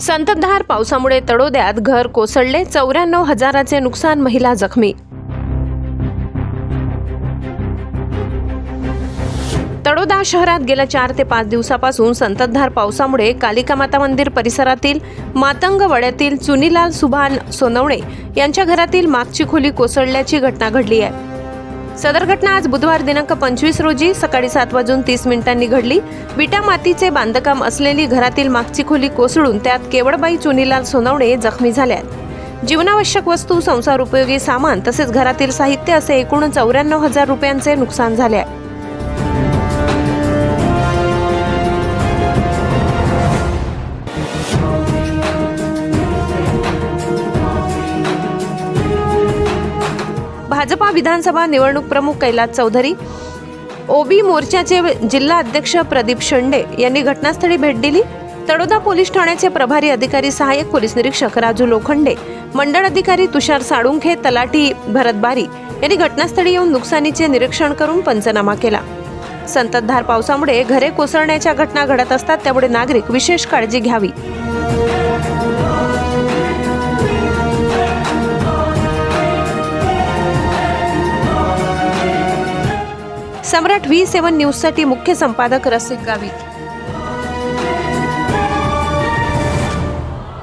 संततधार पावसामुळे तडोद्यात घर कोसळले चौऱ्याण्णव हजाराचे नुकसान महिला जखमी. तडोदा शहरात गेल्या चार ते पाच दिवसापासून संततधार पावसामुळे कालिका माता मंदिर परिसरातील मातंग वड्यातील चुनीलाल सुभान सोनवणे यांच्या घरातील मागची खोली कोसळल्याची घटना घडली आहे. सदर घटना आज बुधवार दिनांक पंचवीस रोजी सकाळी सात वाजून तीस मिनिटांनी घडली. विटा मातीचे बांधकाम असलेली घरातील मागची खोली कोसळून त्यात केवळबाई चुनीलाल सोनवणे जखमी झाल्यात. आहेत जीवनावश्यक वस्तू संसार उपयोगी सामान तसेच घरातील साहित्य असे एकूण चौऱ्याण्णव हजार रुपयांचे नुकसान झाले आहे. भाजपा विधानसभा निवडणूक प्रमुख कैलास चौधरी ओबी मोर्चाचे जिल्हा अध्यक्ष प्रदीप शेंडे यांनी घटनास्थळी भेट दिली. तडोदा पोलीस ठाण्याचे प्रभारी अधिकारी सहाय्यक पोलीस निरीक्षक राजू लोखंडे मंडळ अधिकारी तुषार साळुंखे तलाठी भरत बारी यांनी घटनास्थळी येऊन नुकसानीचे निरीक्षण करून पंचनामा केला. संततधार पावसामुळे घरे कोसळण्याच्या घटना घडत असतात त्यामुळे नागरिक विशेष काळजी घ्यावी. सम्राट व्ही सेवन न्यूजसाठी मुख्य संपादक रसिक गावित.